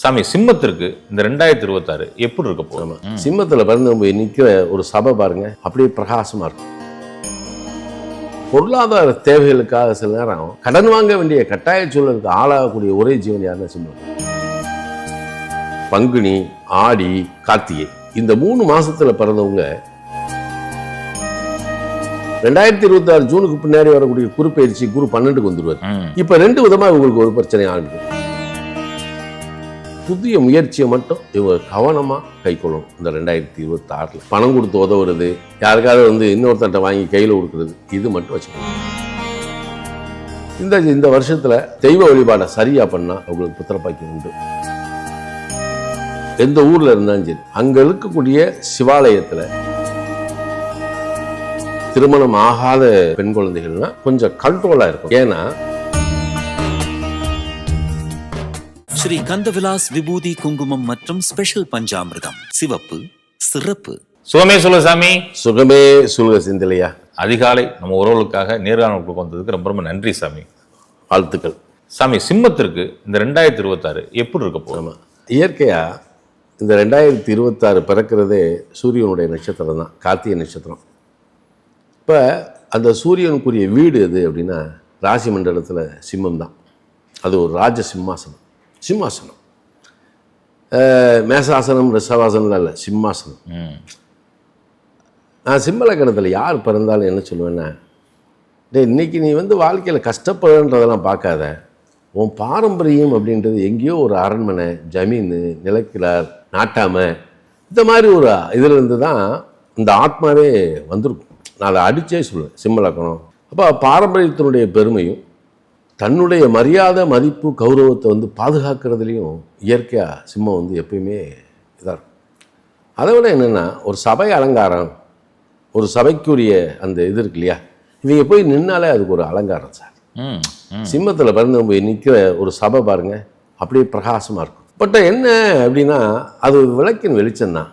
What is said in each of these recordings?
சாமி சிம்மத்திற்கு இந்த ரெண்டாயிரத்தி இருபத்தாறு எப்படி இருக்க போகுது? சிம்மத்தில் பிறந்து போய் நிற்கிற ஒரு சபை பாருங்க அப்படியே பிரகாசமா இருக்கும். பொருளாதார தேவைகளுக்காக சில நேரம் கடன் வாங்க வேண்டிய கட்டாய சூழலுக்கு ஆளாகக்கூடிய ஒரே ஜீவன் யாருன்னா சிம்மம். பங்குனி ஆடி கார்த்திகை. இந்த மூணு மாசத்துல பிறந்தவங்க ரெண்டாயிரத்தி இருபத்தி ஆறு ஜூனுக்கு பின்னாடி வரக்கூடிய குரு பயிற்சி குரு பன்னெண்டுக்கு வந்துருவார். இப்ப ரெண்டு விதமா இவங்களுக்கு ஒரு பிரச்சனை ஆகுது. புதிய முயற்சியை மட்டும் இவங்க கவனமா கைக்கொள்ளணும். இந்த ரெண்டாயிரத்தி இருபத்தி ஆறுல பணம் கொடுத்து உதவுறது யாருக்காவது வந்து இன்னொருத்தட்ட வாங்கி கையில கொடுக்குறது இது மட்டும் வச்சுக்கணும். இந்த இந்த வருஷத்துல தெய்வ வழிபாடை சரியா பண்ணா அவங்களுக்கு புத்திரப்பாக்கியம் உண்டு. எந்த ஊர்ல இருந்தாலும் சரி அங்க இருக்கக்கூடிய சிவாலயத்துல திருமணம் ஆகாத பெண் குழந்தைகள்னா கொஞ்சம் கண்ட்ரோலாக இருக்கும் ஏன்னா ஸ்ரீ கந்தவிலாஸ் விபூதி குங்குமம் மற்றும் ஸ்பெஷல் பஞ்சாமிர்தம். சிவப்பு சிறப்பு. சுகமே சொல்ல சாமி. சுகமே சுல்க சிந்தலையா. அதிகாலை நம்ம உறவுகளுக்காக நேர்காணலுக்கு வந்ததுக்கு ரொம்ப ரொம்ப நன்றி சாமி. வாழ்த்துக்கள். சாமி சிம்மத்திற்கு இந்த ரெண்டாயிரத்தி இருபத்தாறு எப்படி இருக்க போகுது? ஆமாம் இயற்கையா இந்த ரெண்டாயிரத்தி இருபத்தாறு பிறக்கிறதே சூரியனுடைய நட்சத்திரம் தான் கார்த்திகை நட்சத்திரம். இப்போ அந்த சூரியனுக்குரிய வீடு எது அப்படின்னா ராசி மண்டலத்தில் சிம்மம் தான். அது ஒரு ராஜ சிம்மாசனம். சிம்மாசனம். மேசாசனம் ரிஷவாசனம்லாம் இல்லை சிம்மாசனம். ம். நான் சிம்மலக்கணத்தில் யார் பிறந்தாலும் என்ன சொல்லுவேன்னா டேய் இன்னைக்கு நீ வந்து வாழ்க்கையில் கஷ்டப்படுறன்றதெல்லாம் பார்க்காத. உன் பாரம்பரியம் அப்படின்றது எங்கேயோ ஒரு அரண்மனை ஜமீன் நிலக்கிழார் நாட்டாமை. இந்த மாதிரி ஒரு இதிலிருந்து தான் இந்த ஆத்மாவே வந்திருக்கும். நான் அதை அடித்தே சொல்லுவேன் சிம்மலக்கணம் அப்போ பாரம்பரியத்தினுடைய பெருமையும் தன்னுடைய மரியாதை மதிப்பு கௌரவத்தை வந்து பாதுகாக்கிறதுலையும் இயற்கையாக சிம்மம் வந்து எப்பயுமே இதாக இருக்கும். அதை விட என்னென்னா ஒரு சபை அலங்காரம் ஒரு சபைக்குரிய அந்த இது இருக்கு இல்லையா? இவங்க போய் நின்னாலே அதுக்கு ஒரு அலங்காரம் சார். சிம்மத்தில் பிறந்து போய் நிற்கிற ஒரு சபை பாருங்க அப்படியே பிரகாசமாக இருக்கும். பட் என்ன அப்படின்னா அது விளக்கின் வெளிச்சம்தான்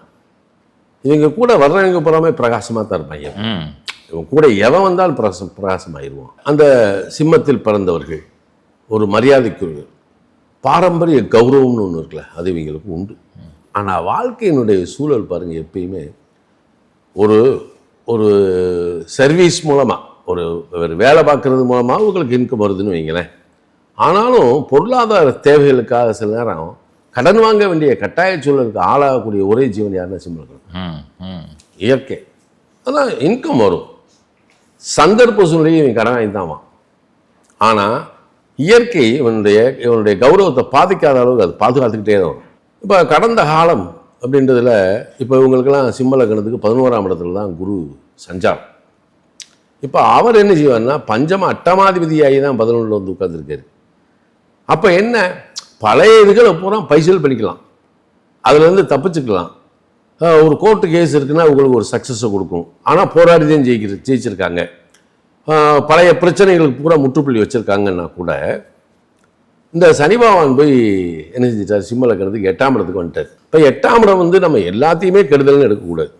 இவங்க கூட வர்றவங்க பூராமே பிரகாசமாக தான் இருப்பாங்க. இவன் கூட எவன் வந்தாலும் பிரகாசம் பிரகாசமாயிருவான். அந்த சிம்மத்தில் பிறந்தவர்கள் ஒரு மரியாதைக்குரிய பாரம்பரிய கௌரவம்னு ஒன்று இருக்குல்ல அது இவங்களுக்கு உண்டு. ஆனால் வாழ்க்கையினுடைய சூழல் பாருங்க எப்பயுமே ஒரு ஒரு சர்வீஸ் மூலமாக ஒரு ஒரு வேலை பார்க்கறது மூலமாக உங்களுக்கு இன்கம் வருதுன்னு வைங்களேன். ஆனாலும் பொருளாதார தேவைகளுக்காக சில நேரம் கடன் வாங்க வேண்டிய கட்டாய சூழலுக்கு ஆளாகக்கூடிய ஒரே ஜீவன் யாருன்னா. ம். இயற்கை. அதான் இன்கம் வரும். சந்தர்ப்ப சூழ்நிலையை இவன் கடன் வாங்கி தான் ஆனால் இயற்கை இவனுடைய இவனுடைய கௌரவத்தை பாதிக்காத அளவுக்கு அது பாதுகாத்துக்கிட்டே தான் வரும். இப்போ கடந்த காலம் அப்படின்றதுல இப்போ இவங்களுக்கெல்லாம் சிம்ம லக்னத்துக்கு பதினோராம் இடத்துல தான் குரு சஞ்சாரம். இப்போ அவர் என்ன செய்வார்னா பஞ்சம அட்டமாதிபதியாகி தான் பதினொன்றில் வந்து உட்காந்துருக்காரு அப்போ என்ன? பழைய இதுகளை பூரா பைசல் பண்ணிக்கலாம். அதுலேருந்து தப்பிச்சுக்கலாம். ஒரு கோர்ட்டு கேஸ் இருக்குன்னா உங்களுக்கு ஒரு சக்ஸஸை கொடுக்கும். ஆனால் போராடி தான் ஜெயிக்கிற ஜெயிச்சிருக்காங்க. பழைய பிரச்சனைகளுக்கு கூட முற்றுப்புள்ளி வச்சுருக்காங்கன்னா கூட இந்த சனி பகவான் போய் என்ன செஞ்சிட்டார்? சிம்ம லக்கணத்துக்கு எட்டாம் இடத்துக்கு வந்துட்டார். இப்போ எட்டாம் இடம் வந்து நம்ம எல்லாத்தையுமே கெடுதல்னு எடுக்கக்கூடாது.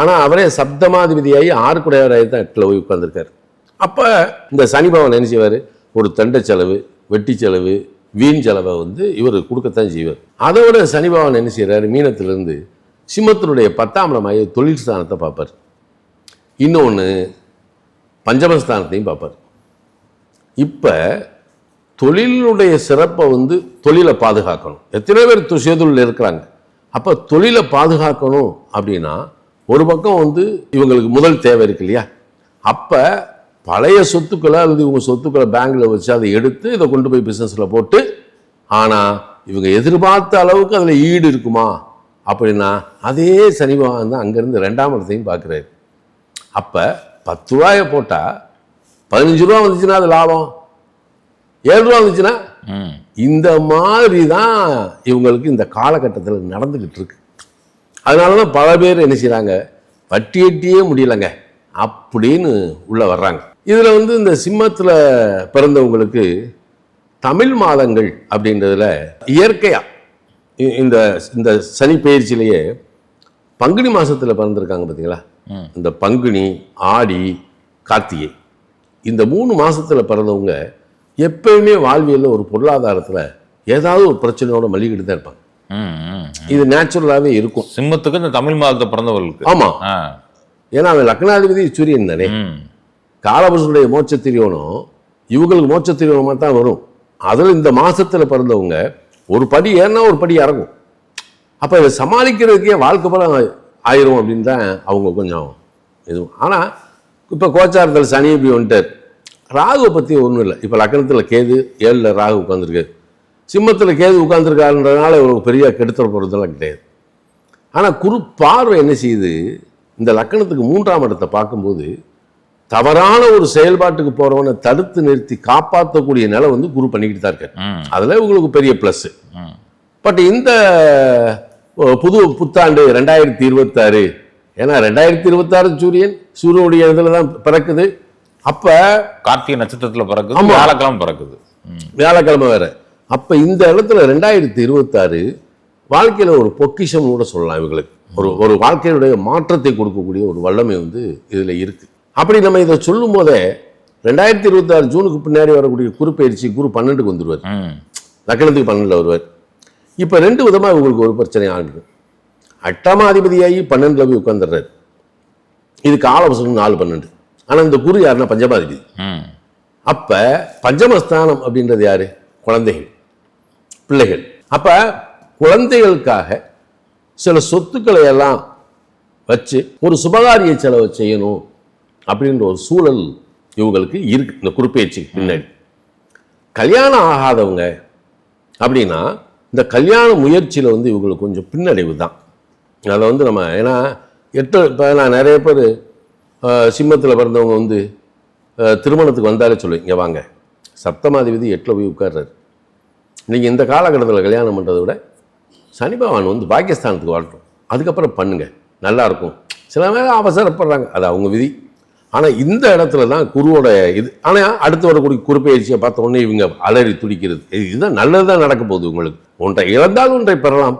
ஆனால் அவரே சப்தமாதிபதியாகி ஆறுக்குடையவராகி தான் எட்டில் போய் உட்காந்துருக்காரு அப்போ இந்த சனி பகவான் என்ன செய்வார்? ஒரு தண்டை செலவு வெட்டி செலவு வீண் செலவை வந்து இவர் கொடுக்கத்தான் செய்வார். அதை விட சனி பகவான் என்ன செய்கிறார் மீனத்திலிருந்து சிம்மத்தினுடைய பத்தாம் இடமாகி தொழில் ஸ்தானத்தை பார்ப்பார். இன்னொன்று பஞ்சமஸ்தானத்தையும் பார்ப்பார். இப்போ தொழிலுடைய சிறப்பை வந்து தொழிலை பாதுகாக்கணும். எத்தனை பேர் து- இருக்கிறாங்க. அப்போ தொழிலை பாதுகாக்கணும் அப்படின்னா ஒரு பக்கம் வந்து இவங்களுக்கு முதல் தேவை இருக்கு இல்லையா? அப்போ பழைய சொத்துக்களை அல்லது இவங்க சொத்துக்களை பேங்கில் வச்சு அதை எடுத்து இதை கொண்டு போய் பிஸ்னஸில் போட்டு ஆனால் இவங்க எதிர்பார்த்த அளவுக்கு அதில் ஈடு இருக்குமா? அப்படின்னா அதே சனி தான் அங்கேருந்து ரெண்டாம் இடத்தையும் பார்க்குறாரு. அப்போ பத்து ரூபாயை போட்டால் பதினஞ்சு ரூபா வந்துச்சுன்னா அது லாபம். ஏழு ரூபா வந்துச்சுன்னா. இந்த மாதிரி தான் இவங்களுக்கு இந்த காலகட்டத்தில் நடந்துக்கிட்டு இருக்கு. அதனால தான் பல பேர் என்ன செய்கிறாங்க வட்டி எட்டியே முடியலங்க. அப்படின்னு உள்ளே வர்றாங்க. இதில் வந்து இந்த சிம்மத்தில் பிறந்தவங்களுக்கு தமிழ் மாதங்கள் அப்படின்றதுல இயற்கையாக இந்த இந்த சனி பயிற்சியிலேயே பங்குனி மாதத்தில் பிறந்திருக்காங்க பார்த்தீங்களா. இந்த பங்குனி ஆடி கார்த்திகை. இந்த மூணு மாசத்துல பிறந்தவங்க எப்பயுமே வாழ்வியலில் ஒரு பொருளாதாரத்தில் ஏதாவது ஒரு பிரச்சனையோட மல்லிக்கிட்டு தான் இருப்பாங்க. இது நேச்சுரலாகவே இருக்கும். சிம்மத்துக்கு இந்த தமிழ் மாதத்தை பிறந்தவர்களுக்கு. ஆமாம். ஏன்னா அவன் லக்னாதிபதி சூரியன் தானே. காலபுருஷனுடைய மோட்ச திரியோனம் இவங்களுக்கு மோட்ச திரியோனமாக தான் வரும். அதில் இந்த மாசத்துல பிறந்தவங்க ஒரு படி ஏறினா ஒரு படி இறங்கும். அப்போ இதை சமாளிக்கிறதுக்கே வாழ்க்கை போல ஆயிரும் அப்படின்னு தான் அவங்க கொஞ்சம் இது ஆனால் இப்போ கோச்சாரத்தில் சனி இப்படி வந்துட்டார். ராகுவை பற்றி ஒன்றும் இல்லை. இப்போ லக்னத்தில் கேது ஏழில் ராகு உட்காந்துருக்கு சிம்மத்தில் கேது உட்காந்துருக்காருன்றதுனால இவங்களுக்கு பெரிய கெடுத்துற போகிறதெல்லாம் கிடையாது. ஆனால் குரு பார்வை என்ன செய்யுது? இந்த லக்கணத்துக்கு மூன்றாம் இடத்தை பார்க்கும்போது தவறான ஒரு செயல்பாட்டுக்கு போறவனை தடுத்து நிறுத்தி காப்பாற்றக்கூடிய நிலை வந்து குரு பண்ணிக்கிட்டு தான் இருக்காரு. அதில் இவங்களுக்கு பெரிய ப்ளஸ் ம். பட் இந்த புது புத்தாண்டு ரெண்டாயிரத்தி இருபத்தாறு. ஏன்னா ரெண்டாயிரத்தி இருபத்தாறு சூரியன் சூரியனுடைய இதில் தான் பிறக்குது. அப்போ கார்த்திகை நட்சத்திரத்துல பிறக்குது. வியாழக்கிழமை பிறக்குது. வியாழக்கிழமை வேற. அப்போ இந்த இடத்துல ரெண்டாயிரத்தி இருபத்தாறு வாழ்க்கையில் ஒரு பொக்கிஷம் கூட சொல்லலாம் இவங்களுக்கு. ஒரு ஒரு வாழ்க்கையினுடைய மாற்றத்தை கொடுக்கக்கூடிய ஒரு வல்லமை வந்து இதில் இருக்கு. அப்படி நம்ம இதை சொல்லும் போதே ரெண்டாயிரத்தி இருபத்தாறு ஜூனுக்கு பின்னாடி வரக்கூடிய குரு பயிற்சி குரு பன்னெண்டுக்கு வந்துடுவார். லக்கணத்துக்கு பன்னெண்டில் வருவார். இப்போ ரெண்டு விதமாக இவங்களுக்கு ஒரு பிரச்சனை ஆகுது. அட்டமாதிபதியாகி பன்னெண்டில் போய் உட்காந்துடுறாரு இது காலவசனம் நாலு பன்னெண்டு. ஆனால் இந்த குரு யாருன்னா பஞ்சமாதிபதி. ம். அப்ப பஞ்சமஸ்தானம் அப்படின்றது யாரு? குழந்தைகள். பிள்ளைகள். அப்ப குழந்தைகளுக்காக சில சொத்துக்களை எல்லாம் வச்சு ஒரு சுபகாரிய செலவு செய்யணும் அப்படின்ற ஒரு சூழல் இவங்களுக்கு இருக்கு. இந்த குறிப்பேச்சுக்கு பின்னாடி. கல்யாணம் ஆகாதவங்க அப்படின்னா இந்த கல்யாண முயற்சியில் வந்து இவங்களுக்கு கொஞ்சம் பின்னடைவு தான். அதை வந்து நம்ம ஏன்னா எட்டு இப்போ நான் நிறைய பேர் சிம்மத்தில் பிறந்தவங்க வந்து திருமணத்துக்கு வந்தாலே சொல்லுவேன் இங்கே வாங்க. சப்தமாதிபதி எட்டில் போய் உட்கார்றாரு. நீங்கள் இந்த காலகட்டத்தில் கல்யாணம் பண்ணுறதை விட சனி பகவான் வந்து பாகிஸ்தானத்துக்கு வரட்டும். அதுக்கப்புறம் பண்ணுங்கள் நல்லாயிருக்கும் சில பேர் அவசரப்படுறாங்க. அது அவங்க விதி. ஆனால் இந்த இடத்துல தான் குருவோட இது. ஆனால் அடுத்து வரக்கூடிய குறிப்பெயர்ச்சியை பார்த்த உடனே இவங்க அலறி துடிக்கிறது. இதுதான் நல்லது தான் நடக்க போகுது உங்களுக்கு. ஒன்றை இழந்தால் ஒன்றை பெறலாம்.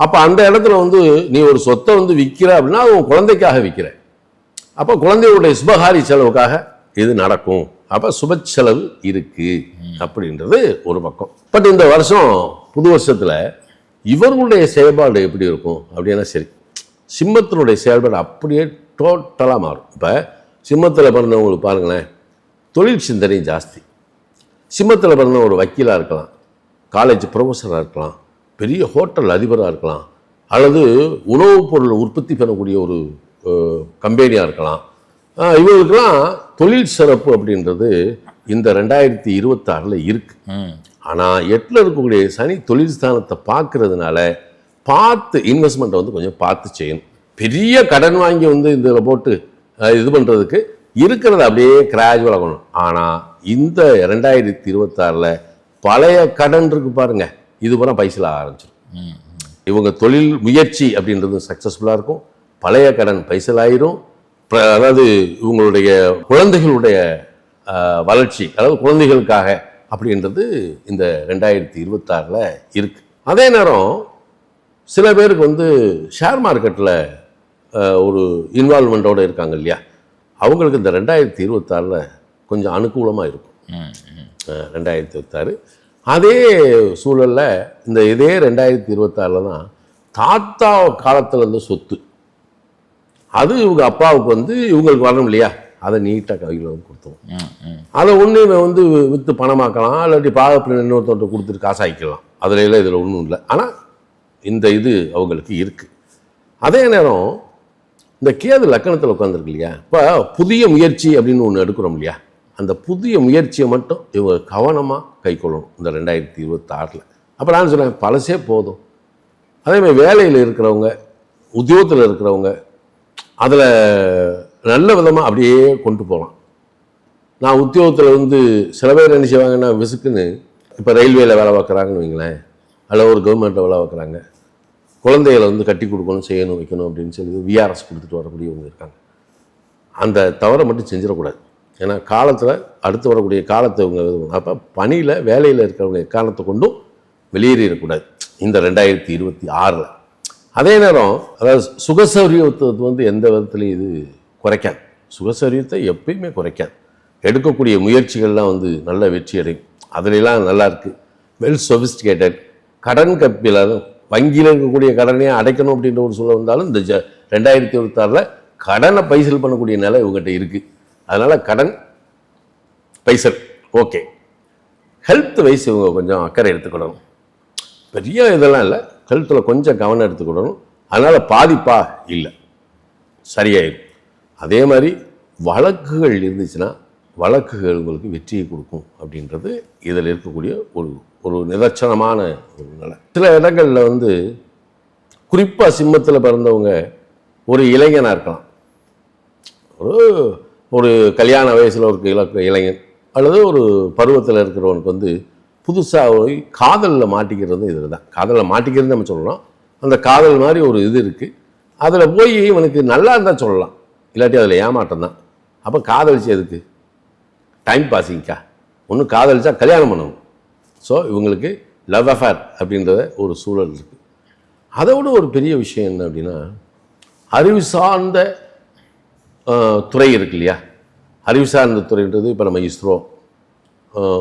அப்போ அந்த இடத்துல வந்து நீ ஒரு சொத்தை வந்து விற்கிற அப்படின்னா அது உன் குழந்தைக்காக விற்கிற அப்போ குழந்தையுடைய சுபகாரி செலவுக்காக இது நடக்கும். அப்போ சுப செலவு இருக்கு அப்படின்றது ஒரு பக்கம். பட் இந்த வருஷம் புது வருஷத்துல இவர்களுடைய செயல்பாடு எப்படி இருக்கும் அப்படின்னா சரி சிம்மத்தினுடைய செயல்பாடு அப்படியே டோட்டலாக மாறும். இப்போ சிம்மத்தில் பிறந்தவங்களுக்கு பாருங்களேன் தொழில் சிந்தனை ஜாஸ்தி. சிம்மத்தில் பிறந்த ஒரு வக்கீலாக இருக்கலாம். காலேஜ் ப்ரொஃபஸராக இருக்கலாம் பெரிய ஹோட்டல் அதிபராக இருக்கலாம் அல்லது உணவுப் பொருள் உற்பத்தி பண்ணக்கூடிய ஒரு கம்பெனியாக இருக்கலாம். இவங்களுக்கெல்லாம் தொழில் சிறப்பு அப்படின்றது இந்த ரெண்டாயிரத்தி இருபத்தாறில் இருக்குது. ஆனால் எட்டில் இருக்கக்கூடிய சனி தொழில் ஸ்தானத்தை பார்க்கறதுனால பார்த்து இன்வெஸ்ட்மெண்ட்டை வந்து கொஞ்சம் பார்த்து செய்யணும். பெரிய கடன் வாங்கி வந்து இதில் போட்டு இது பண்ணுறதுக்கு இருக்கிறத அப்படியே கிராஜுவல் ஆகணும் ஆனால் இந்த ரெண்டாயிரத்தி இருபத்தாறில் பழைய கடன் இருக்கு பாருங்க. இது பூரா பைசல் ஆரம்பிச்சிடும் இவங்க தொழில் முயற்சி அப்படின்றது சக்ஸஸ்ஃபுல்லாக இருக்கும். பழைய கடன் பைசல் ஆயிரும். அதாவது இவங்களுடைய குழந்தைகளுடைய வளர்ச்சி அதாவது குழந்தைகளுக்காக அப்படின்றது இந்த ரெண்டாயிரத்தி இருபத்தாறில் இருக்கு. அதே நேரம் சில பேருக்கு வந்து ஷேர் மார்க்கெட்டில் ஒரு இன்வால்மெண்ட்டோடு இருக்காங்க இல்லையா? அவங்களுக்கு இந்த ரெண்டாயிரத்தி இருபத்தாறில் கொஞ்சம் அனுகூலமாக இருக்கும். ரெண்டாயிரத்தி இருபத்தாறு அதே சூழலில் இந்த இதே ரெண்டாயிரத்தி இருபத்தாறில் தான் தாத்தா காலத்தில் இருந்த சொத்து. அது இவங்க அப்பாவுக்கு வந்து இவங்களுக்கு வரணும் இல்லையா? அதை நீட்டாக கையில் வந்து கொடுத்துரும். ம். ம். அதை ஒன்று இவன் வந்து விற்று பணமாக்கலாம் இல்லாட்டி பாகப்பிள்ளை இன்னொருத்தவர்கிட்ட கொடுத்துட்டு காசாக்கிக்கலாம் அதில் எல்லாம் இதில் ஒன்றும் இல்லை. ஆனால் இந்த இது அவங்களுக்கு இருக்குது அதே நேரம் இந்த கேது லக்கணத்தில் உட்காந்துருக்கு இல்லையா? இப்போ புதிய முயற்சி அப்படின்னு ஒன்று எடுக்கிறோம் இல்லையா? அந்த புதிய முயற்சியை மட்டும் இவங்க கவனமாக கைக்கொள்ளணும் இந்த ரெண்டாயிரத்தி இருபத்தாறில். அப்போ நான் சொல்கிறேன் பழசே போதும். அதே மாதிரி வேலையில் இருக்கிறவங்க உத்தியோகத்தில் இருக்கிறவங்க அதில் நல்ல விதமாக அப்படியே கொண்டு போகலாம். நான் உத்தியோகத்தில் வந்து சில பேர் என்ன செய்வாங்கன்னா விசுக்குன்னு இப்போ ரயில்வேயில் வேலை பார்க்குறாங்கன்னு வைங்களேன் அல்ல ஒரு கவர்மெண்ட்டில் வேலை பார்க்குறாங்க. குழந்தைகளை வந்து கட்டி கொடுக்கணும் செய்யணும் வைக்கணும் அப்படின்னு சொல்லி விஆர்எஸ் கொடுத்துட்டு வரக்கூடியவங்க இருக்காங்க. அந்த தவறை மட்டும் செஞ்சிடக்கூடாது. ஏன்னா காலத்தில் அடுத்து வரக்கூடிய காலத்தை இவங்க அப்போ பணியில் வேலையில் இருக்கிறவங்க எக்காரணத்தை கொண்டும் வெளியேறிடக்கூடாது. இந்த ரெண்டாயிரத்தி இருபத்தி ஆறில். அதே நேரம் அதாவது சுகசௌரியத்தை வந்து எந்த விதத்துலையும் இது குறைக்காது. சுகசௌரியத்தை எப்பயுமே குறைக்காது. எடுக்கக்கூடிய முயற்சிகள்லாம் வந்து நல்ல வெற்றி அடையும். அதுலலாம் நல்லா இருக்குது வெல் சொபிஸ்டிகேட்டட் கடன் கப்பியில் வங்கியில் இருக்கக்கூடிய கடனையே அடைக்கணும் அப்படின்ற ஒரு சூழல் வந்தாலும் இந்த ஜ ரெண்டாயிரத்தி இருபத்தாறில் கடனை பைசல் பண்ணக்கூடிய நிலை இவங்ககிட்ட இருக்குது அதனால் கடன் பைசல் ஓகே ஹெல்த் வைஸ் இவங்க கொஞ்சம் அக்கறை எடுத்துக்கிடணும் பெரிய இதெல்லாம் இல்லை. ஹெல்த்தில் கொஞ்சம் கவனம் எடுத்துக்கிடணும் அதனால் பாதிப்பா இல்லை. சரியாயிடும் அதே மாதிரி வழக்குகள் இருந்துச்சுன்னா வழக்குகள் உங்களுக்கு வெற்றியை கொடுக்கும் அப்படின்றது இதில் இருக்கக்கூடிய ஒரு ஒரு நிதர்சனமான ஒரு நிலை. சில இடங்களில் வந்து குறிப்பாக சிம்மத்தில் பிறந்தவங்க ஒரு இளைஞனாக இருக்கலாம். ஒரு ஒரு கல்யாண வயசில் ஒரு இலக்கு இளைஞன் அல்லது ஒரு பருவத்தில் இருக்கிறவனுக்கு வந்து புதுசாக போய் காதலில் மாட்டிக்கிறது இதில் தான் காதலில் மாட்டிக்கிறது நம்ம சொல்லலாம். அந்த காதல் மாதிரி ஒரு இது இருக்குது அதில் போய் இவனுக்கு நல்லா இருந்தால் சொல்லலாம். இல்லாட்டி அதில் ஏமாட்டம் தான். அப்போ காதலிச்சு எதுக்கு? டைம் பாஸிங்க்கா ஒன்று காதலிச்சா கல்யாணம் பண்ணணும். ஸோ இவங்களுக்கு லவ் அஃபேர் அப்படின்றத ஒரு சூழல் இருக்குது அதை விட ஒரு பெரிய விஷயம் என்ன அப்படின்னா அறிவு சார்ந்த துறை இருக்கு இல்லையா அறிவு சார்ந்த துறைன்றது இப்போ நம்ம இஸ்ரோ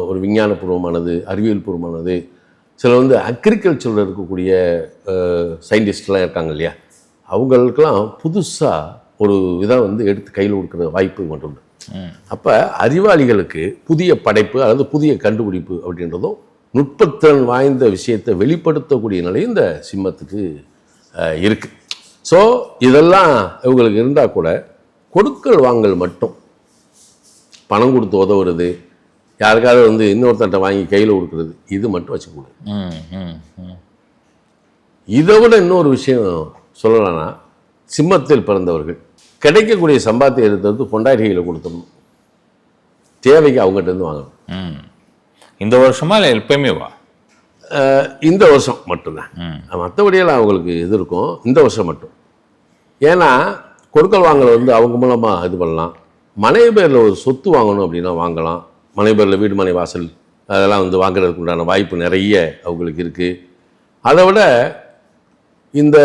ஒரு விஞ்ஞானபூர்வமானது அறிவியல் பூர்வமானது சில வந்து அக்ரிகல்ச்சரில் இருக்கக்கூடிய சயின்டிஸ்ட்லாம் இருக்காங்க இல்லையா? அவங்களுக்கெல்லாம் புதுசாக ஒரு இதை வந்து எடுத்து கையில் கொடுக்குற வாய்ப்பு மட்டும் உண்டு. அப்போ அறிவாளிகளுக்கு புதிய படைப்பு அல்லது புதிய கண்டுபிடிப்பு அப்படின்றதும் நுட்பத்திறன் வாய்ந்த விஷயத்தை வெளிப்படுத்தக்கூடிய நிலை இந்த சிம்மத்துக்கு அஹ், இருக்கு. ஸோ இதெல்லாம் இவங்களுக்கு இருந்தால் கூட கொடுக்கல் வாங்கல் மட்டும். பணம் கொடுத்து உதவுறது யாருக்காவது வந்து இன்னொருத்தன்ட்ட வாங்கி கையில் கொடுக்குறது இது மட்டும் வச்சுக்கூடாது இதை விட இன்னொரு விஷயம் சொல்லலாம்னா சிம்மத்தில் பிறந்தவர்கள் கிடைக்கக்கூடிய சம்பாத்தியம் எடுத்து பொண்டாட்டிகளை கொடுத்துடணும் தேவைக்கு அவங்ககிட்ட இருந்து வாங்கணும். ம். இந்த வருஷமா இல்லை எப்பயுமே வா? இந்த வருஷம் மட்டும்தான். மற்றபடியெல்லாம் அவங்களுக்கு இது இருக்கும் இந்த வருஷம் மட்டும். ஏன்னா கொடுக்கல் வாங்கல் வந்து அவங்க மூலமாக இது பண்ணலாம். மனைவி பேரில் ஒரு சொத்து வாங்கணும் அப்படின்னா வாங்கலாம். மனைவி பேரில் வீடு மனை வாசல் அதெல்லாம் வந்து வாங்குறதுக்கு உண்டான வாய்ப்பு நிறைய அவங்களுக்கு இருக்குது அதை விட இந்த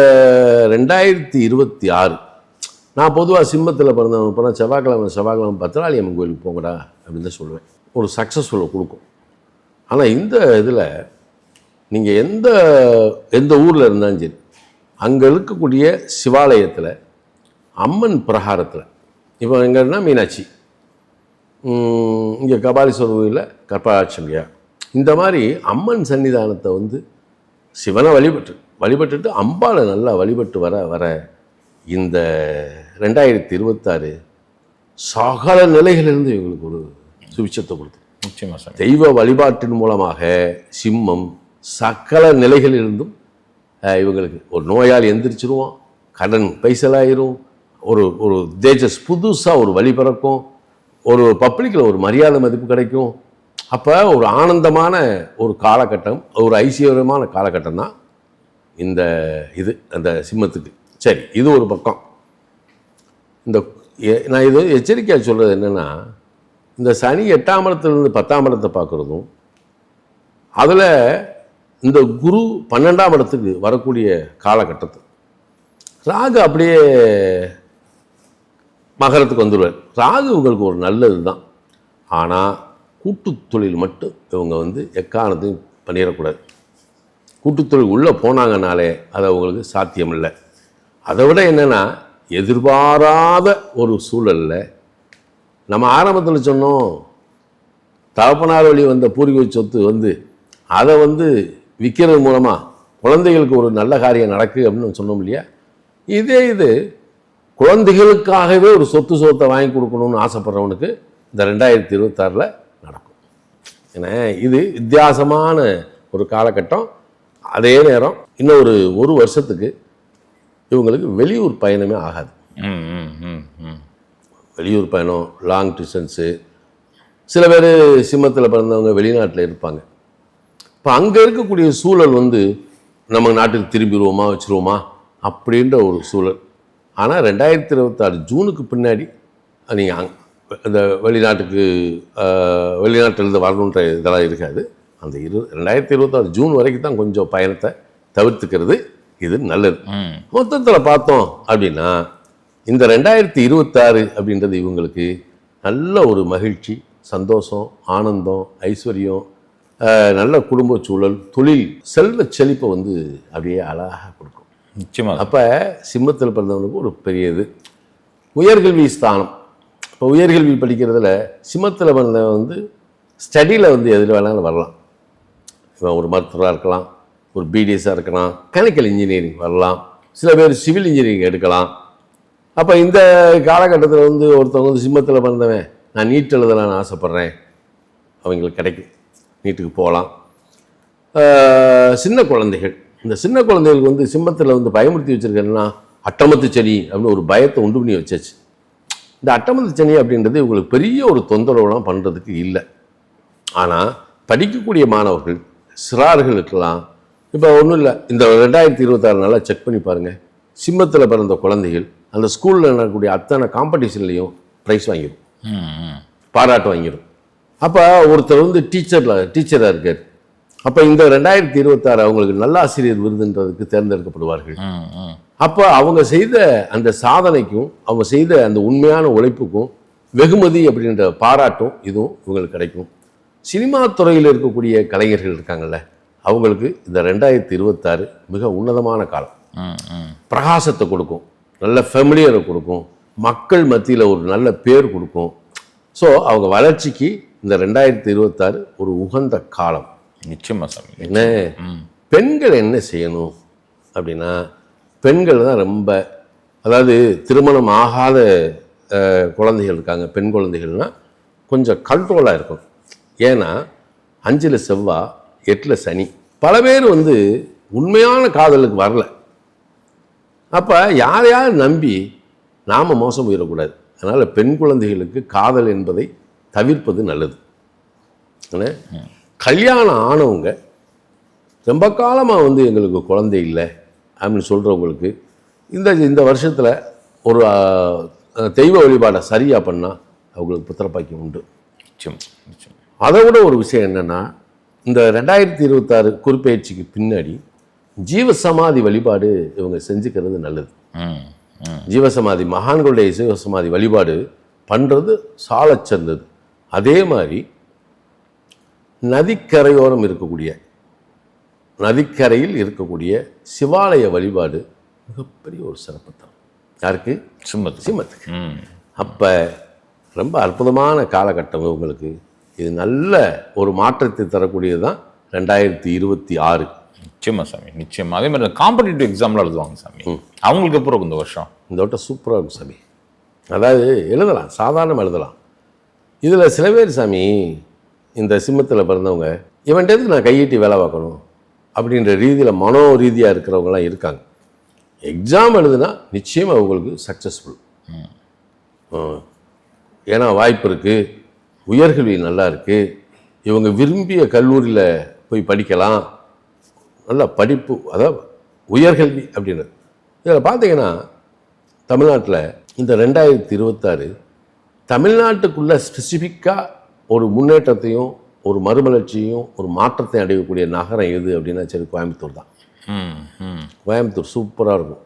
ரெண்டாயிரத்தி இருபத்தி ஆறு நான் பொதுவாக சிம்மத்தில் பிறந்தவங்க போனால் செவ்வாய்க்கிழமை செவ்வாய்க்கிழமை பத்திராளி அம்மன் கோயிலுக்கு போங்கடா அப்படின்னு தான் சொல்லுவேன். ஒரு சக்ஸஸ்ஃபுல்லை கொடுக்கும். ஆனால் இந்த இதில் நீங்கள் எந்த எந்த ஊரில் இருந்தாலும் சரி அங்கே இருக்கக்கூடிய சிவாலயத்தில் அம்மன் பிரகாரத்தில். இப்போ எங்கன்னா மீனாட்சி. இங்கே கபாலீஸ்வரர் கோயிலில் கற்பகாட்சமியா இந்த மாதிரி அம்மன் சன்னிதானத்தை வந்து சிவனை வழிபட்டு வழிபட்டுட்டு அம்பாளை நல்லா வழிபட்டு வர வர இந்த ரெண்டாயிரத்தி இருபத்தாறு சகல நிலைகளிலிருந்து இவங்களுக்கு ஒரு சுவிச்சத்தை கொடுத்து நிச்சயமா சார். தெய்வ வழிபாட்டின் மூலமாக சிம்மம் சகல நிலைகளிலிருந்தும் இவங்களுக்கு ஒரு நோயாளி எந்திரிச்சிருவான் கடன் பைசலாயிரும் ஒரு ஒரு தேஜஸ் புதுசாக ஒரு வழி பிறக்கும். ஒரு பப்ளிக்கில் ஒரு மரியாதை மதிப்பு கிடைக்கும். அப்போ ஒரு ஆனந்தமான ஒரு காலகட்டம் ஒரு ஐஸ்வர்யமான காலகட்டம் தான் இந்த இது அந்த சிம்மத்துக்கு. சரி இது ஒரு பக்கம். இந்த நான் இது எச்சரிக்கையாக சொல்கிறது என்னென்னா இந்த சனி எட்டாம் இடத்துலேருந்து பத்தாம் இடத்தை பார்க்குறதும் அதில் இந்த குரு பன்னெண்டாம் இடத்துக்கு வரக்கூடிய காலகட்டத்து. ராகு அப்படியே மகரத்துக்கு வந்துடுவார் ராகு உங்களுக்கு ஒரு நல்லது தான் ஆனால் கூட்டுத்தொழில் மட்டும் இவங்க வந்து எக்காரணத்தையும் பண்ணிடக்கூடாது. கூட்டுத்தொழில் உள்ளே போனாங்கனாலே அது அவங்களுக்கு சாத்தியம் இல்லை அதை விட என்னென்னா எதிர்பாராத ஒரு சூழலில் நம்ம ஆரம்பத்தில் சொன்னோம் தகப்பனார் வழி வந்த பூர்வீக சொத்து வந்து அதை வந்து விற்கிறது மூலமாக குழந்தைகளுக்கு ஒரு நல்ல காரியம் நடக்கு அப்படின்னு சொன்னோம் இல்லையா? இதே இது குழந்தைகளுக்காகவே ஒரு சொத்து சொத்தை வாங்கி கொடுக்கணும்னு ஆசைப்படுறவனுக்கு இந்த ரெண்டாயிரத்தி இருபத்தாறில் நடக்கும். ஏன்னா இது வித்தியாசமான ஒரு காலகட்டம். அதே நேரம் இன்னும் ஒரு ஒரு வருஷத்துக்கு இவங்களுக்கு வெளியூர் பயணமே ஆகாது. வெளியூர் பயணம் லாங் டிஸ்டன்ஸு சில பேர் சிம்மத்தில் பிறந்தவங்க வெளிநாட்டில் இருப்பாங்க. இப்போ அங்கே இருக்கக்கூடிய சூழல் வந்து நம்ம நாட்டுக்கு திரும்பிடுவோமா வச்சுருவோமா அப்படின்ற ஒரு சூழல். ஆனால் ரெண்டாயிரத்தி இருபத்தாறு ஜூனுக்கு பின்னாடி நீங்கள் அங் இந்த வெளிநாட்டுக்கு வெளிநாட்டிலிருந்து வரணுன்ற இதெல்லாம் இருக்காது. அந்த இரு ரெண்டாயிரத்தி இருபத்தாறு ஜூன் வரைக்கும் தான் கொஞ்சம் பயணத்தை தவிர்த்துக்கிறது. இது நல்லது. மொத்தத்தில் பார்த்தோம் அப்படின்னா இந்த ரெண்டாயிரத்தி இருபத்தாறு அப்படின்றது இவங்களுக்கு நல்ல ஒரு மகிழ்ச்சி சந்தோஷம் ஆனந்தம் ஐஸ்வர்யம் நல்ல குடும்ப சூழல் தொழில் செல்வ செழிப்பை வந்து அப்படியே அழகாக கொடுக்கும். நிச்சயமாக. அப்போ சிம்மத்தில் பிறந்தவனுக்கு ஒரு பெரிய இது உயர்கல்வி ஸ்தானம். இப்போ உயர்கல்வி படிக்கிறதுல சிம்மத்தில் பிறந்தவன் வந்து ஸ்டடியில் வந்து எதில் வேணாலும் வரலாம். இவன் ஒரு மருத்துவராக இருக்கலாம் ஒரு பிடிஎஸாக இருக்கலாம் கெமிக்கல் இன்ஜினியரிங் வரலாம். சில பேர் சிவில் இன்ஜினியரிங் எடுக்கலாம். அப்போ இந்த காலகட்டத்தில் வந்து ஒருத்தவங்க வந்து சிம்மத்தில் பிறந்தவன் நான் நீட் எழுதலான்னு ஆசைப்பட்றேன். அவங்களுக்கு கிடைக்கும். நீட்டுக்கு போகலாம். சின்ன குழந்தைகள். இந்த சின்ன குழந்தைகளுக்கு வந்து சிம்மத்தில் வந்து பயமுறுத்தி வச்சிருக்கேன்னா அட்டமத்து சனி அப்படின்னு ஒரு பயத்தை உண்டு பண்ணி வச்சாச்சு. இந்த அட்டமத்து சனி அப்படின்றது இவங்களுக்கு பெரிய ஒரு தொந்தரவுலாம் பண்ணுறதுக்கு இல்லை. ஆனால் படிக்கக்கூடிய மாணவர்கள் சிறார்களுக்கெல்லாம் இப்போ ஒன்றும் இல்லை இந்த ரெண்டாயிரத்தி இருபத்தாறு நல்லா செக் பண்ணி பாருங்கள் சிம்மத்தில் பிறந்த குழந்தைகள் அந்த ஸ்கூலில் நடக்கக்கூடிய அத்தனை காம்படிஷன்லேயும் ப்ரைஸ் வாங்கிடும். பாராட்டு வாங்கிடும் அப்போ ஒருத்தர் வந்து டீச்சரில் டீச்சராக இருக்கார். அப்போ இந்த ரெண்டாயிரத்தி இருபத்தாறு அவங்களுக்கு நல்ல ஆசிரியர் விருதுன்றதுக்கு தேர்ந்தெடுக்கப்படுவார்கள். அப்போ அவங்க செய்த அந்த சாதனைக்கும் அவங்க செய்த அந்த உண்மையான உழைப்புக்கும் வெகுமதி அப்படின்ற பாராட்டும் இதுவும் இவங்களுக்கு கிடைக்கும். சினிமா துறையில் இருக்கக்கூடிய கலைஞர்கள் இருக்காங்கல்ல அவங்களுக்கு இந்த ரெண்டாயிரத்தி இருபத்தாறு மிக உன்னதமான காலம். பிரகாசத்தை கொடுக்கும் நல்ல ஃபெமிலியரை கொடுக்கும் மக்கள் மத்தியில் ஒரு நல்ல பேர் கொடுக்கும். ஸோ அவங்க வளர்ச்சிக்கு இந்த ரெண்டாயிரத்தி இருபத்தாறு ஒரு உகந்த காலம். நிச்சயமா சாமி என்ன? பெண்கள் என்ன செய்யணும் அப்படின்னா பெண்கள் தான் ரொம்ப அதாவது திருமணம் ஆகாத குழந்தைகள் இருக்காங்க பெண் குழந்தைகள்னா கொஞ்சம் கண்ட்ரோலாக இருக்கும் ஏன்னா அஞ்சில் செவ்வாய் எட்டில் சனி. பல பேர் வந்து உண்மையான காதலுக்கு வரல. அப்போ யாரையாவது நம்பி நாம் மோசம் போயிடக்கூடாது. அதனால் பெண் குழந்தைகளுக்கு காதல் என்பதை தவிர்ப்பது நல்லது. என்ன? கல்யாணம் ஆனவங்க ரொம்ப காலமாக வந்து எங்களுக்கு குழந்தை இல்லை அப்படின்னு சொல்கிறவங்களுக்கு இந்த இந்த வருஷத்தில் ஒரு தெய்வ வழிபாடை சரியாக பண்ணால் அவங்களுக்கு புத்திரப்பாக்கியம் உண்டு. நிச்சயம் நிச்சயம். அதை விட ஒரு விஷயம் என்னென்னா இந்த ரெண்டாயிரத்தி இருபத்தாறு குறிப்பெயர்ச்சிக்கு பின்னாடி ஜீவசமாதி வழிபாடு இவங்க செஞ்சுக்கிறது நல்லது. ஜீவசமாதி மகான்களுடைய ஜீவசமாதி வழிபாடு பண்ணுறது சாலச் சிறந்தது அதே மாதிரி நதிக்கரையோரம் இருக்கக்கூடிய நதிக்கரையில் இருக்கக்கூடிய சிவாலய வழிபாடு மிகப்பெரிய ஒரு சிறப்பு தரும் யாருக்கு? சிம்மத்து சிம்மத்துக்கு. அப்போ ரொம்ப அற்புதமான காலகட்டம் இவங்களுக்கு. இது நல்ல ஒரு மாற்றத்தை தரக்கூடியது தான் ரெண்டாயிரத்தி இருபத்தி ஆறு. நிச்சயமா சாமி நிச்சயமா. அதே மாதிரி காம்படிட்டிவ் எக்ஸாம்லாம் எழுதுவாங்க சாமி. அவங்களுக்கு இருக்கும் இந்த வருஷம்? இந்த வட்டம் சூப்பராக இருக்கும் சாமி. அதாவது எழுதலாம் சாதாரணமாக எழுதலாம். இதில் சில பேர் சாமி இந்த சிம்மத்தில் பிறந்தவங்க இவன்ட்டு நான் கையீட்டி வேலை பார்க்கணும் அப்படின்ற ரீதியில் மனோ ரீதியாக இருக்கிறவங்களாம் இருக்காங்க. எக்ஸாம் எழுதுனா நிச்சயம் அவங்களுக்கு சக்ஸஸ்ஃபுல் ஏன்னா வாய்ப்பு இருக்குது உயர்கல்வி நல்லா இருக்குது இவங்க விரும்பிய கல்லூரியில் போய் படிக்கலாம் நல்ல படிப்பு அதாவது உயர்கல்வி அப்படின்றது. இதில் பார்த்தீங்கன்னா தமிழ்நாட்டில் இந்த ரெண்டாயிரத்தி இருபத்தாறு தமிழ்நாட்டுக்குள்ளே ஸ்பெசிஃபிக்காக ஒரு முன்னேற்றத்தையும் ஒரு மறுமலர்ச்சியும் ஒரு மாற்றத்தையும் அடையக்கூடிய நகரம் எது அப்படின்னா சரி கோயம்புத்தூர் தான். கோயம்புத்தூர் சூப்பராக இருக்கும்.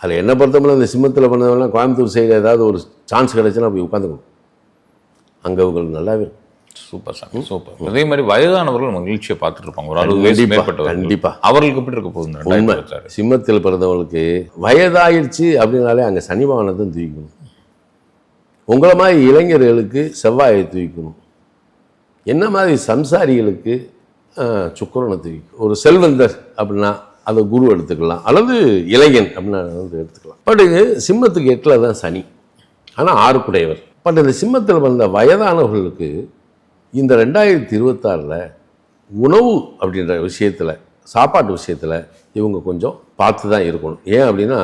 அதில் என்ன பொறுத்தவரை இந்த சிம்மத்தில் பண்ணதெல்லாம் கோயம்புத்தூர் சைடு ஏதாவது ஒரு சான்ஸ் கிடைச்சுன்னா போய் உட்காந்துக்கணும். அங்கே உங்களுக்கு நல்லாவே இருக்கும். சூப்பர் சாமி சூப்பர். அதே மாதிரி வயதானவர்கள் மகிழ்ச்சியை பார்த்துட்டு இருப்பாங்க ஒரு அறுபது வயசு கண்டிப்பா, மேற்பட்டவர்கள். கண்டிப்பா. அவர்களுக்கு எப்படி இருக்க போகுது உண்மை. சிம்மத்தில் பிறந்தவங்களுக்கு வயதாயிருச்சு அப்படின்னாலே அங்கே சனி பகவானை தான் தூக்கணும் உங்களை மாதிரி இளைஞர்களுக்கு செவ்வாயை தூக்கணும் என்ன மாதிரி சம்சாரிகளுக்கு சுக்கரனை சுக்கிரனை ஒரு செல்வந்தர் அப்படின்னா அதை குரு எடுத்துக்கலாம். அல்லது இளைஞன் அப்படின்னா வந்து எடுத்துக்கலாம். பட் சிம்மத்துக்கு எட்டில் தான் சனி. ஆனால் ஆறுக்குடையவர். பட் இந்த சிம்மத்தில் வந்த வயதானவர்களுக்கு இந்த ரெண்டாயிரத்தி இருபத்தாறில் உணவு அப்படின்ற விஷயத்தில் சாப்பாட்டு விஷயத்தில் இவங்க கொஞ்சம் பார்த்து தான் இருக்கணும். ஏன் அப்படின்னா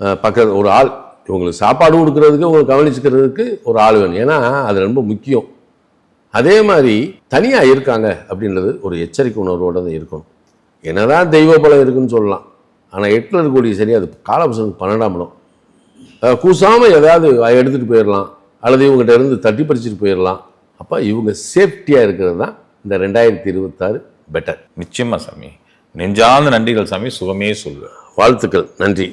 பக்கத்தில் பக்கத்து ஒரு ஆள் இவங்களுக்கு சாப்பாடு கொடுக்குறதுக்கு இவங்களை கவனிச்சுக்கிறதுக்கு ஒரு ஆள் வேணும். ஏன்னா அது ரொம்ப முக்கியம். அதே மாதிரி தனியாக இருக்காங்க அப்படின்றது ஒரு எச்சரிக்கை உணர்வோடு தான் இருக்கணும். என்னதான் தெய்வ பலம் இருக்குன்னு சொல்லலாம். ஆனால் எட்டில் இருக்கக்கூடிய சரி அது காலபுசனுக்கு பன்னெண்டாம் இடம் அஹ் கூசாம ஏதாவது எடுத்துகிட்டு போயிடலாம் அல்லது இவங்ககிட்ட இருந்து தட்டி பறிச்சுட்டு போயிடலாம் அப்போ இவங்க சேஃப்டியாக இருக்கிறது தான் இந்த ரெண்டாயிரத்தி இருபத்தாறு பெட்டர். நிச்சயமா சாமி. நெஞ்சார்ந்த நன்றிகள் சாமி. சுகமே சொல்லுவேன் வாழ்த்துக்கள். நன்றி.